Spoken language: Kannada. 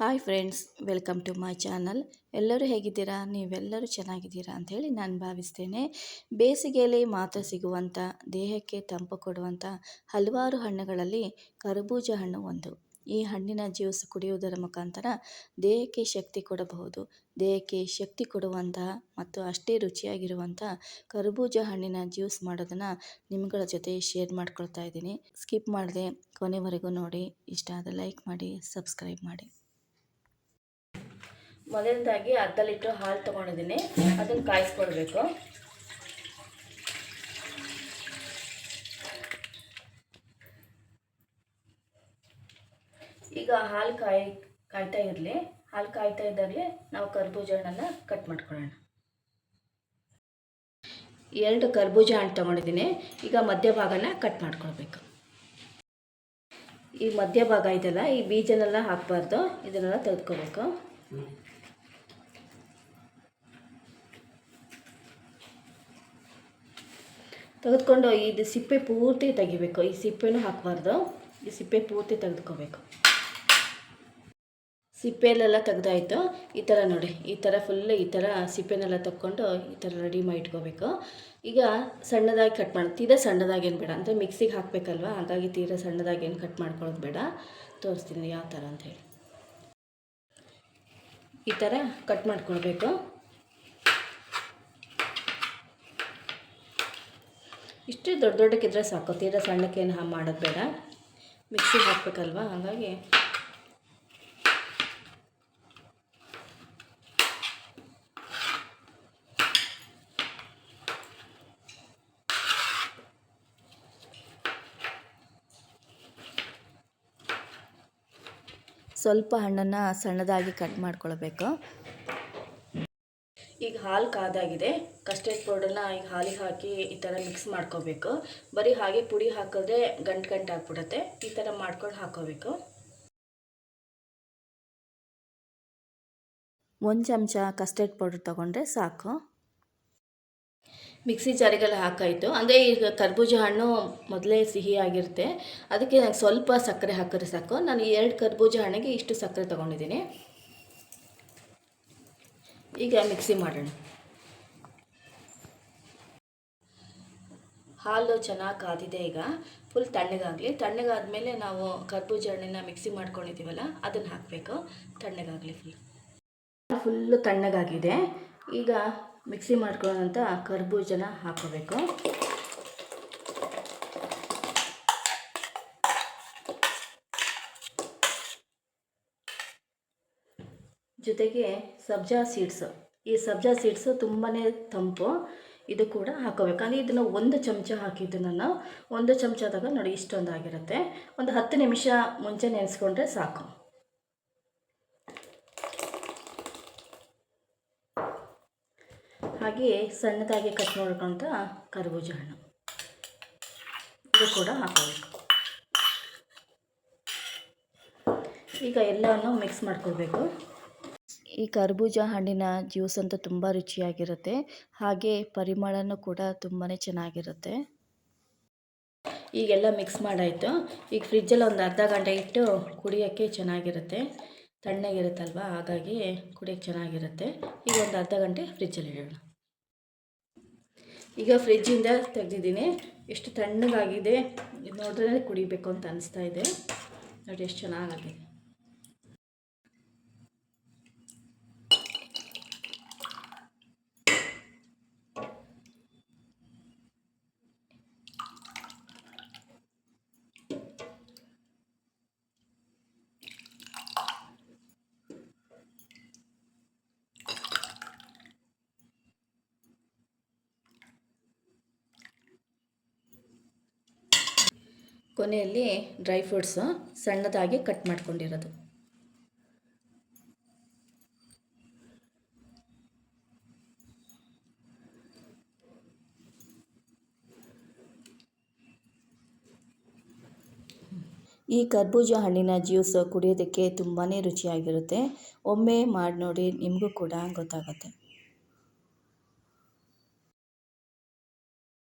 Hi friends, welcome to my channel. ಎಲ್ಲರೂ ಹೇಗಿದ್ದೀರಾ? ನೀವೆಲ್ಲರೂ ಚೆನ್ನಾಗಿದ್ದೀರಾ ಅಂಥೇಳಿ ನಾನು ಭಾವಿಸ್ತೇನೆ. ಬೇಸಿಗೆಯಲ್ಲಿ ಮಾತ್ರ ಸಿಗುವಂಥ, ದೇಹಕ್ಕೆ ತಂಪು ಕೊಡುವಂಥ ಹಲವಾರು ಹಣ್ಣುಗಳಲ್ಲಿ ಕರ್ಬೂಜ ಹಣ್ಣು ಒಂದು. ಈ ಹಣ್ಣಿನ ಜ್ಯೂಸ್ ಕುಡಿಯುವುದರ ಮುಖಾಂತರ ದೇಹಕ್ಕೆ ಶಕ್ತಿ ಕೊಡಬಹುದು. ದೇಹಕ್ಕೆ ಶಕ್ತಿ ಕೊಡುವಂತಹ ಮತ್ತು ಅಷ್ಟೇ ರುಚಿಯಾಗಿರುವಂಥ ಕರ್ಬೂಜ ಹಣ್ಣಿನ ಜ್ಯೂಸ್ ಮಾಡೋದನ್ನು ನಿಮ್ಗಳ ಜೊತೆ ಶೇರ್ ಮಾಡ್ಕೊಳ್ತಾ ಇದ್ದೀನಿ. ಸ್ಕಿಪ್ ಮಾಡದೆ ಕೊನೆವರೆಗೂ ನೋಡಿ. ಇಷ್ಟ ಆದರೆ ಲೈಕ್ ಮಾಡಿ, ಸಬ್ಸ್ಕ್ರೈಬ್ ಮಾಡಿ. ಮೊದಲನೇದಾಗಿ ಅರ್ಧ ಲೀಟ್ರ್ ಹಾಲು ತೊಗೊಂಡಿದ್ದೀನಿ. ಅದನ್ನು ಕಾಯಿಸ್ಕೊಳ್ಬೇಕು. ಈಗ ಹಾಲು ಕಾಯಿ, ಕಾಯ್ತಾ ಇರಲಿ. ಹಾಲು ಕಾಯ್ತಾ ಇದ್ದಾಗಲೇ ನಾವು ಕರ್ಬೂಜ ಹಣ್ಣನ್ನು ಕಟ್ ಮಾಡ್ಕೊಳ್ಳೋಣ. ಎರಡು ಕರ್ಬೂಜ ಹಣ್ಣು ತೊಗೊಂಡಿದ್ದೀನಿ. ಈಗ ಮಧ್ಯಭಾಗನ ಕಟ್ ಮಾಡ್ಕೊಳ್ಬೇಕು. ಈ ಮಧ್ಯಭಾಗ ಇದೆಲ್ಲ, ಈ ಬೀಜನೆಲ್ಲ ಹಾಕಬಾರ್ದು. ಇದನ್ನೆಲ್ಲ ತೆಗೆದುಕೋಬೇಕು ತೆಗೆದುಕೊಂಡು ಇದು ಸಿಪ್ಪೆ ಪೂರ್ತಿ ತೆಗಿಬೇಕು. ಈ ಸಿಪ್ಪೆನೂ ಹಾಕಬಾರ್ದು. ಈ ಸಿಪ್ಪೆ ಪೂರ್ತಿ ತೆಗೆದುಕೋಬೇಕು. ಸಿಪ್ಪೆಲೆಲ್ಲ ತೆಗ್ದಾಯ್ತು. ಈ ಥರ ನೋಡಿ. ಈ ಥರ ಫುಲ್ ಈ ಥರ ಸಿಪ್ಪೆನೆಲ್ಲ ತಕ್ಕೊಂಡು ಈ ಥರ ರೆಡಿ ಮಾಡಿ ಇಟ್ಕೋಬೇಕು. ಈಗ ಸಣ್ಣದಾಗಿ ಕಟ್ ಮಾಡಿ. ತೀರಾ ಸಣ್ಣದಾಗೇನು ಬೇಡ. ಅಂದರೆ ಮಿಕ್ಸಿಗೆ ಹಾಕಬೇಕಲ್ವ? ಹಾಗಾಗಿ ತೀರಾ ಸಣ್ಣದಾಗಿ ಏನು ಕಟ್ ಮಾಡ್ಕೊಳ್ಳೋದು ಬೇಡ. ತೋರಿಸ್ತೀನಿ ಯಾವ ಥರ ಹೇಳಿ. ಈ ಥರ ಕಟ್ ಮಾಡ್ಕೊಳ್ಬೇಕು. ಇಷ್ಟು ದೊಡ್ಡ ದೊಡ್ಡಕ್ಕಿದ್ರೆ ಸಾಕು. ತೀರಾ ಸಣ್ಣಕ್ಕೇನು ಮಾಡೋದು ಬೇಡ. ಮಿಕ್ಸಿಗೆ ಹಾಕ್ಬೇಕಲ್ವ? ಹಾಗಾಗಿ ಸ್ವಲ್ಪ ಹಣ್ಣನ್ನು ಸಣ್ಣದಾಗಿ ಕಟ್ ಮಾಡ್ಕೊಳ್ಬೇಕು. ಈಗ ಹಾಲು ಕಾದಾಗಿದೆ. ಕಸ್ಟರ್ಡ್ ಪೌಡರ್ನ ಈಗ ಹಾಲಿಗೆ ಹಾಕಿ ಈ ಥರ ಮಿಕ್ಸ್ ಮಾಡ್ಕೋಬೇಕು. ಬರೀ ಹಾಗೆ ಪುಡಿ ಹಾಕಿದ್ರೆ ಗಂಟು ಗಂಟು ಹಾಕ್ಬಿಡತ್ತೆ ಈ ಥರ ಮಾಡ್ಕೊಂಡು ಹಾಕೋಬೇಕು. ಒಂದು ಚಮಚ ಕಸ್ಟರ್ಡ್ ಪೌಡರ್ ತೊಗೊಂಡ್ರೆ ಸಾಕು. ಮಿಕ್ಸಿ ಜಾರಿಗೆಲ್ಲ ಹಾಕಾಯಿತು. ಅಂದರೆ ಈಗ ಕರ್ಬೂಜ ಹಣ್ಣು ಮೊದಲೇ ಸಿಹಿ ಆಗಿರುತ್ತೆ. ಅದಕ್ಕೆ ನನಗೆ ಸ್ವಲ್ಪ ಸಕ್ಕರೆ ಹಾಕಿದ್ರೆ ಸಾಕು. ನಾನು ಎರಡು ಕರ್ಬೂಜ ಹಣ್ಣಿಗೆ ಇಷ್ಟು ಸಕ್ಕರೆ ತೊಗೊಂಡಿದ್ದೀನಿ. ಈಗ ಮಿಕ್ಸಿ ಮಾಡೋಣ. ಹಾಲು ಚೆನ್ನಾಗಿ ಕಾದಿದೆ ಈಗ. ಫುಲ್ ತಣ್ಣಗಾಗಲಿ. ತಣ್ಣಗಾದ್ಮೇಲೆ ನಾವು ಕರ್ಬೂಜ ಹಣ್ಣನ್ನ ಮಿಕ್ಸಿ ಮಾಡ್ಕೊಂಡಿದ್ದೀವಲ್ಲ, ಅದನ್ನು ಹಾಕಬೇಕು. ತಣ್ಣಗಾಗಲಿ ಫುಲ್ ಫುಲ್ಲು ತಣ್ಣಗಾಗಿದೆ. ಈಗ ಮಿಕ್ಸಿ ಮಾಡ್ಕೊಳ್ಳೋಂಥ ಕರ್ಬೂಜನ ಹಾಕೋಬೇಕು ಜೊತೆಗೆ ಸಬ್ಜಾ ಸೀಡ್ಸು. ಈ ಸಬ್ಜಾ ಸೀಡ್ಸು ತುಂಬಾ ತಂಪು. ಇದು ಕೂಡ ಹಾಕೋಬೇಕು. ಅಲ್ಲಿ ಇದನ್ನು ಒಂದು ಚಮಚ ಹಾಕಿದ್ದು ನಾನು. ಒಂದು ಚಮಚದಾಗ ನೋಡಿ ಇಷ್ಟೊಂದಾಗಿರುತ್ತೆ ಒಂದು ಹತ್ತು ನಿಮಿಷ ಮುಂಚೆ ನೆನೆಸ್ಕೊಂಡ್ರೆ ಸಾಕು. ಹಾಗೆ ಸಣ್ಣದಾಗಿ ಕಟ್ ಮಾಡ್ಕೊಂತ ಕರ್ಬೂಜ ಹಣ್ಣು. ಇದು ಕೂಡ ಹಾಕೋಬೇಕು. ಈಗ ಎಲ್ಲವನ್ನು ಮಿಕ್ಸ್ ಮಾಡ್ಕೊಳ್ಬೇಕು ಈ ಕರ್ಬೂಜ ಹಣ್ಣಿನ ಜ್ಯೂಸ್ ಅಂತೂ ತುಂಬ ರುಚಿಯಾಗಿರುತ್ತೆ. ಹಾಗೆ ಪರಿಮಳನೂ ಕೂಡ ತುಂಬಾ ಚೆನ್ನಾಗಿರುತ್ತೆ. ಈಗೆಲ್ಲ ಮಿಕ್ಸ್ ಮಾಡಾಯಿತು. ಈಗ ಫ್ರಿಜ್ಜಲ್ಲಿ ಒಂದು ಅರ್ಧ ಗಂಟೆ ಇಟ್ಟು ಕುಡಿಯೋಕ್ಕೆ ಚೆನ್ನಾಗಿರುತ್ತೆ. ತಣ್ಣಗಿರುತ್ತಲ್ವ? ಹಾಗಾಗಿ ಕುಡಿಯೋಕ್ಕೆ ಚೆನ್ನಾಗಿರುತ್ತೆ. ಈಗ ಒಂದು ಅರ್ಧ ಗಂಟೆ ಫ್ರಿಜ್ಜಲ್ಲಿ ಇಡೋಣ. ಈಗ ಫ್ರಿಜ್ಜಿಂದ ತೆಗೆದಿದ್ದೀನಿ. ಎಷ್ಟು ತಣ್ಣಗಾಗಿದೆ, ಇದು ನೋಡಿದ್ರೆ ಕುಡಿಬೇಕು ಅಂತ ಅನಿಸ್ತಾ ಇದೆ. ನೋಡಿ, ಎಷ್ಟು ಚೆನ್ನಾಗಾಗಿದೆ. ಕೊನೆಯಲ್ಲಿ ಡ್ರೈ ಫ್ರೂಟ್ಸ್ ಸಣ್ಣದಾಗಿ ಕಟ್ ಮಾಡ್ಕೊಂಡಿರೋದು. ಈ ಕರ್ಬೂಜ ಹಣ್ಣಿನ ಜ್ಯೂಸ್ ಕುಡಿಯೋದಕ್ಕೆ ತುಂಬಾ ರುಚಿಯಾಗಿರುತ್ತೆ. ಒಮ್ಮೆ ಮಾಡಿ ನೋಡಿ ನಿಮಗೂ ಕೂಡ ಗೊತ್ತಾಗುತ್ತೆ.